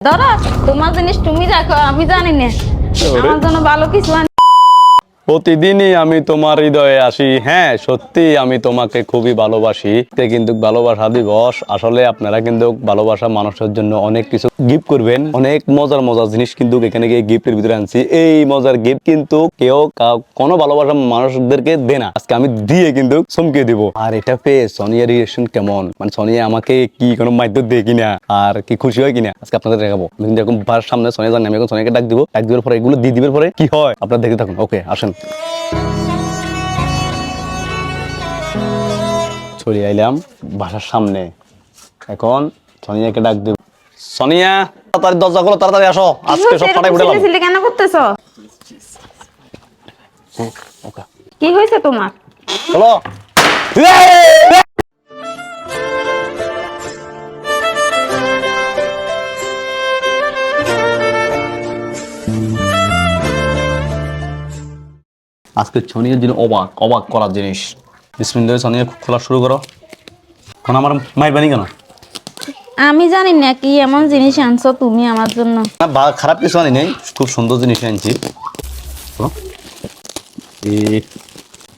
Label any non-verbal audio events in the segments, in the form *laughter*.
ধরো তোমার জিনিস তুমি রাখো আমি জানি না। আমার জন্য ভালো কিছু প্রতিদিনই আমি তোমার হৃদয়ে আসি। হ্যাঁ সত্যি আমি তোমাকে খুবই ভালোবাসি। কিন্তু ভালোবাসা দিবস। আসলে আপনারা কিন্তু ভালোবাসা মানুষের জন্য অনেক কিছু গিফট করবেন। অনেক মজার মজার জিনিস কিন্তু এখানে গিয়ে গিফটের ভিতরে আনছি। এই মজার গিফট কিন্তু কেউ কোনো ভালোবাসা মানুষদেরকে দে না। আজকে আমি দিয়ে কিন্তু চমকে দিব। আর এটা পেয়ে সোনিয়া রিয়েকশন কেমন? মানে সোনিয়া আমাকে কি কোনো মাধ্যম দেয় কিনা? আর কি খুশি হয় কিনা? আজকে আপনাদের দেখাবো। আমি কিন্তু এরকম বার সামনে সোনিয়া জানি, আমি এখন সোনিয়াকে ডাক দিব, ডাক দেওয়ার পরে এগুলো দিয়ে দিবার পরে কি হয়? আপনারা দেখতে থাকুন। ওকে আসেন। চলে আইলাম বাসার সামনে। এখন সোনিয়াকে ডাক দেব। সোনিয়া তাড়াতাড়ি দরজা খোলো তাড়াতাড়ি আসো। আজকে সব ফাটাই উঠে ছিলে কেন করতেছো? কি হয়েছে তোমার? চলো আজকে সোনিয়ার জন্য অবাক অবাক করার জিনিস। বিসমিল্লাহ সোনিয়া খোলা শুরু করো। এখন আমার মাই বানি কেন? আমি জানি না কি এমন জিনিস আনছো তুমি আমার জন্য। না বা- খারাপ কিছু আনি নেই খুব সুন্দর জিনিস আনছি।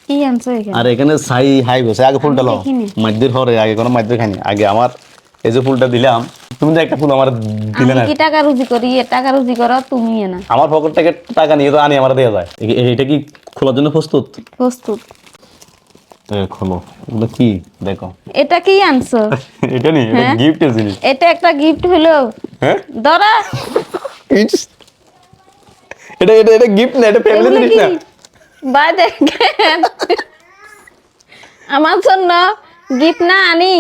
কি আনছো এখানে? আর এখানে সাই হাই বসে আগে ফুলটা লো দেখিনি। মাদ্দির হরে আগে কোনো মাদ্দির খাইনি। আগে আমার এই যে ফুলটা দিলাম তুমি তো একটা ফুল আমার দিলে না। কি টাকা রুজি করি? এ টাকা রুজি করো তুমি না আমার পকেট থেকে টাকা নিয়ে তো আনি আমার দেওয়া যায়। এটা কি খোলার জন্য প্রস্তুত? প্রস্তুত। খোলো এগুলো কি? দেখো। এটা কি আনছো? *laughs* এটা নি এটা হ্যাঁ? গিফটের জিনিস। এটা একটা গিফট হলো। হ্যাঁ? এটা এটা এটা গিফট না এটা ফ্যামিলি জিনিস না? বা দেখেন আমার জন্য গিফট না আনি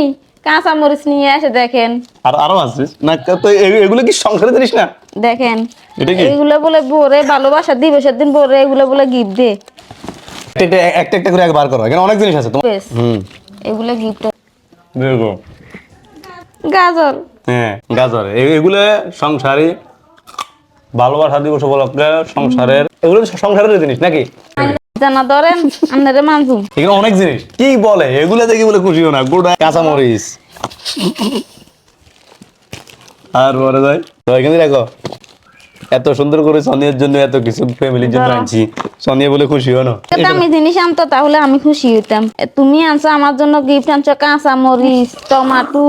কাঁচা মরিচ নিয়ে এসে দেখেন। আর আরও আছে। না তো এগুলো কি সংসারের জিনিস না? দেখেন এগুলো বলে বোরে ভালোবাসা দিবসের দিন বোরে এগুলো বলে গিফট দে। একটা একটা- করে আগে বার করো এখানে অনেক জিনিস আছে তোমার। হুম। এগুলো গিফট দেখো। গাজর। হ্যাঁ গাজর। এগুলো সংসারে ভালোবাসা দিবস উপলক্ষে সংসারের এগুলো সংসারের জিনিস নাকি? জানা ধরেন আপনারে মানজুম এখানে অনেক জিনিস। কি বলে? এগুলো দেখি বলে খুশি না। গোটা কাঁচামরিচ। আর বলে যাই। তো এখানে দেখো এত সুন্দর করে সনিয়ার জন্য এত কিছু ফ্যামিলির জন্য আনছি। সনিয়া বলে খুশি হো না। আমি জিনিস আনতো তাহলে আমি খুশি হইতাম। তুমি আনছো আমার জন্য গিফট আনছো কাঁচা মরিচ টমাটো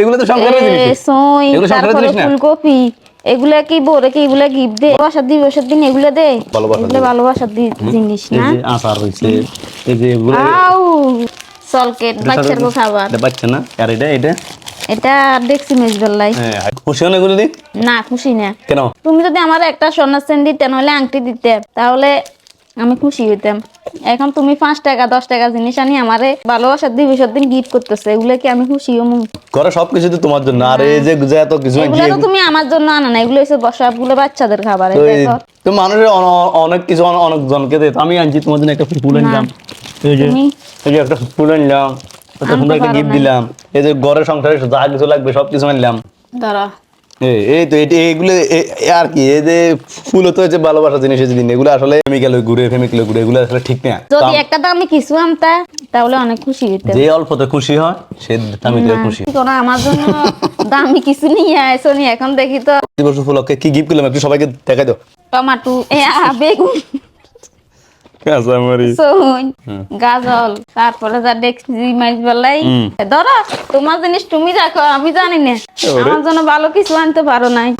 এগুলো তো সংসারের জিনিস। সই এগুলো তারপরে জিনিস না? ফুলকপি। এগুলা কি বোরে কি এগুলা গিফট দে? ভালোবাসার দিবসের দিন এগুলা দে। এগুলো। ভালোবাসার দি- জিনিস এই না যে আচার হয়েছে এই যে এগুলো আউ! সলকেট বাচ্চার খাবার। বাচ্চা না? আর এটা এটা? এটা দেখছি হ্যাঁ খুশি হো না এগুলো দিক না খুশি না। কেন? তুমি যদি আমার একটা সোনার চেন দিতে নইলে আংটি দিতে তাহলে আমি খুশি হইতাম। এখন তুমি পাঁচ টাকা দশ টাকা জিনিস আনি আমারে ভালোবাসার দিন গিফট করতেছে এগুলো কি আমি খুশি হমু? ঘরে সবকিছু তো তোমার জন্য। আর এই যে এত কিছু এগুলো তো তুমি আমার জন্য আনা না এগুলো হচ্ছে সবগুলো বাচ্চাদের খাবার তো মানুষের অনেক কিছু অনেক জনকে দেয় আমি আনছি তোমার জন্য একটা ফুল আনলাম। এই যে একটা ফুল আনলাম। একটা সুন্দর একটা গিফট দিলাম। এই যে ঘরের সংসারে যা কিছু লাগবে সব কিছু আনলাম। ধরো এই তো এটি এইগুলো এ- এ আর কি এই যে ফুল তো ভালোবাসা জিনিস এগুলো আসলে কেমিক্যাল ঘুরে ঘুরে এগুলো আসলে ঠিক না। যদি একটা দামি কিছু আনতা তাহলে অনেক খুশি হইতাম যে অল্পতে খুশি হয় সে খুশি। করো, আমার জন্য দামি কিছু নিয়ে নি এখন দেখি তো। দিবস উপলক্ষে কি গিফট করলাম একটু সবাইকে দেখাই দাও। টমাটো এ বেগুন। কাঁচামরিচ সইন গাজল তারপরে যা দেখছি মাইজ বেলাই। ধরো তোমার জিনিস তুমি রাখো আমি জানি না। আমার জন্য ভালো কিছু আনতে পারো নাই